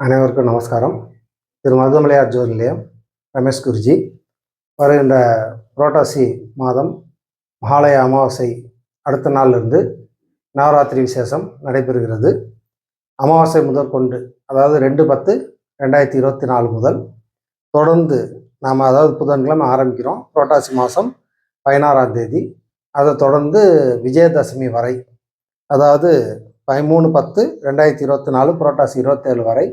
அனைவருக்கும் நமஸ்காரம். திரு மருதமலையார் ஜோதி நிலையம். ரமேஷ் குருஜி. வருகின்ற புரோட்டாசி மாதம் மகாலய அமாவாசை அடுத்த நாளிலிருந்து நவராத்திரி விசேஷம் நடைபெறுகிறது. அமாவாசை முதற்கொண்டு அதாவது ரெண்டு பத்து ரெண்டாயிரத்தி இருபத்தி நாலு முதல் தொடர்ந்து நாம் அதாவது புதன்கிழமை ஆரம்பிக்கிறோம். புரோட்டாசி மாதம் பதினாறாம் தேதி. அதை தொடர்ந்து விஜயதசமி வரை அதாவது பதிமூணு பத்து ரெண்டாயிரத்தி இருபத்தி நாலு புரோட்டாசி இருபத்தேழு வரை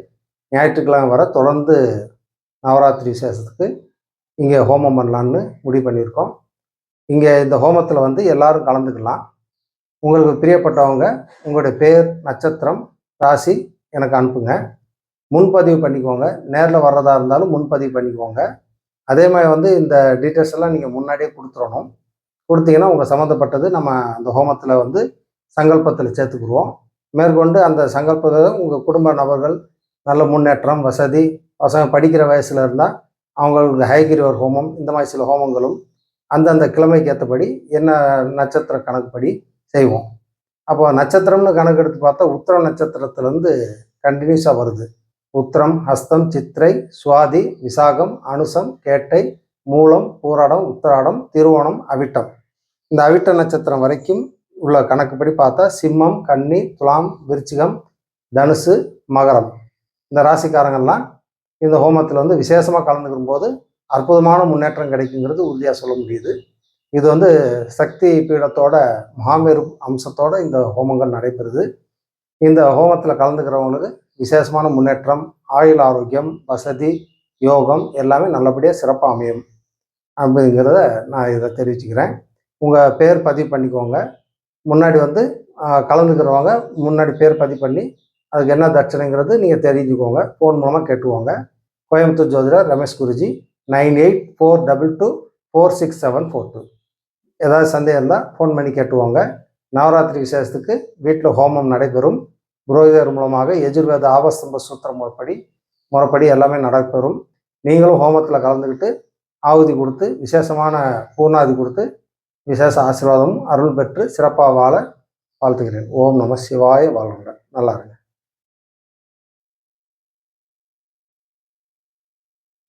ஞாயிற்றுக்கிழமை வர தொடர்ந்து நவராத்திரி விசேஷத்துக்கு இங்கே ஹோமம் பண்ணலான்னு முடிவு பண்ணியிருக்கோம். இங்கே இந்த ஹோமத்தில் வந்து எல்லாரும் கலந்துக்கலாம். உங்களுக்கு பிரியப்பட்டவங்க உங்களுடைய பேர் நட்சத்திரம் ராசி எனக்கு அனுப்புங்க. முன்பதிவு பண்ணிக்கோங்க. நேரில் வர்றதா இருந்தாலும் முன்பதிவு பண்ணிக்கோங்க. அதே மாதிரி வந்து இந்த டீட்டெயில்ஸ் எல்லாம் நீங்கள் முன்னாடியே கொடுத்துடணும். கொடுத்தீங்கன்னா உங்கள் சம்மந்தப்பட்டது நம்ம அந்த ஹோமத்தில் வந்து சங்கல்பத்தில் சேர்த்துக்குருவோம். மேற்கொண்டு அந்த சங்கல்பத்தை உங்கள் குடும்ப நபர்கள் நல்ல முன்னேற்றம் வசதி. பசங்க படிக்கிற வயசில் இருந்தால் அவங்களுக்கு ஹைகிரிவர் ஹோமம் இந்த மாதிரி சில ஹோமங்களும் அந்தந்த கிழமைக்கு ஏற்றபடி என்ன நட்சத்திர கணக்குப்படி செய்வோம். அப்போ நட்சத்திரம்னு கணக்கு எடுத்து பார்த்தா உத்திர நட்சத்திரத்துலேருந்து கண்டினியூஸாக வருது. உத்திரம் ஹஸ்தம் சித்திரை சுவாதி விசாகம் அனுசம் கேட்டை மூலம் பூராடம் உத்திராடம் திருவோணம் அவிட்டம். இந்த அவிட்ட நட்சத்திரம் வரைக்கும் உள்ள கணக்குப்படி பார்த்தா சிம்மம் கன்னி துலாம் விருச்சிகம் தனுசு மகரம். இந்த ராசிக்காரங்கள்லாம் இந்த ஹோமத்தில் வந்து விசேஷமாக கலந்துக்கும் போது அற்புதமான முன்னேற்றம் கிடைக்குங்கிறது உறுதியாக சொல்ல முடியுது. இது வந்து சக்தி பீடத்தோட மகாமேரு அம்சத்தோட இந்த ஹோமங்கள் நடைபெறுது. இந்த ஹோமத்தில் கலந்துக்கிறவங்களுக்கு விசேஷமான முன்னேற்றம் ஆயுள் ஆரோக்கியம் வசதி யோகம் எல்லாமே நல்லபடியாக சிறப்பாக அமையும். அப்படிங்கிறத நான் இதை தெரிவிச்சுக்கிறேன். உங்கள் பேர் பதிவு பண்ணிக்கோங்க. முன்னாடி வந்து கலந்துக்கிறவங்க முன்னாடி பேர் பதிவு பண்ணி அதுக்கு என்ன தட்சணைங்கிறது நீங்கள் தெரிஞ்சுக்கோங்க. ஃபோன் மூலமாக கேட்டுவோங்க கோயம்புத்தூர் ஜோதிடர் Ramesh Guruji nine eight four double two four six seven four two ஏதாவது சந்தேகம் இருந்தால் ஃபோன் பண்ணி கேட்டுவோங்க நவராத்திரி விசேஷத்துக்கு வீட்டில் ஹோமம் நடைபெறும். புரோகிதர் மூலமாக எஜுர்வேத ஆபஸ்தம்ப சூத்திரம் முறைப்படி முறைப்படி எல்லாமே நடைபெறும். நீங்களும் ஹோமத்தில் கலந்துக்கிட்டு ஆகுதி கொடுத்து விசேஷமான பூர்ணாதி கொடுத்து விசேஷ ஆசீர்வாதமும் அருள் பெற்று சிறப்பாக வாழ வாழ்த்துகிறேன். ஓம் நம சிவாய வாழ்வுங்க நல்லா இருங்க.